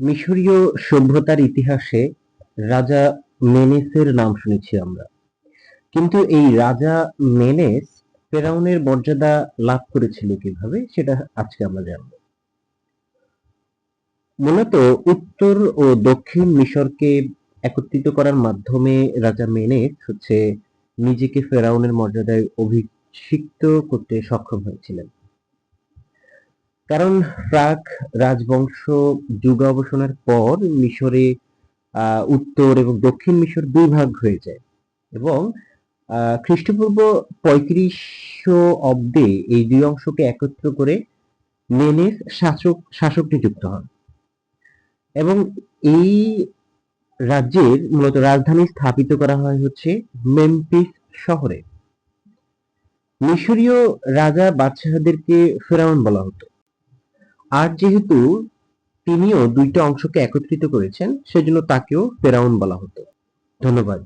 মিশরীয় সভ্যতার ইতিহাসে রাজা মেনেসের নাম শুনেছি আমরা। কিন্তু এই রাজা মেনেস ফেরাউনের মর্যাদা লাভ করেছিল কীভাবে, সেটা আজকে আমরা জানব। মূলত উত্তর ও দক্ষিণ মিশরকে একত্রিত করার মাধ্যমে রাজা মেনেস হচ্ছে নিজেকে ফেরাউনের মর্যাদায় অভিষিক্ত করতে সক্ষম হয়েছিলেন। কারণ প্রাক রাজবংশ যুগাবসানের পর মিশরে উত্তর এবং দক্ষিণ মিশর দুই ভাগ হয়ে যায় এবং খ্রিস্টপূর্ব পঁয়ত্রিশশো অব্দে এই দুই অংশকে একত্র করে মেনেস শাসক শাসক নিযুক্ত হন। এবং এই রাজ্যের মূলত রাজধানী স্থাপিত করা হয় হচ্ছে মেমফিস শহরে। মিশরীয় রাজা বাদশাহদেরকে ফেরাউন বলা হতো। আর যেহেতু তিনিও দুইটা অংশকে একত্রিত করেছেন সেজন্য তাকেও ফেরাউন বলা হতো। ধন্যবাদ।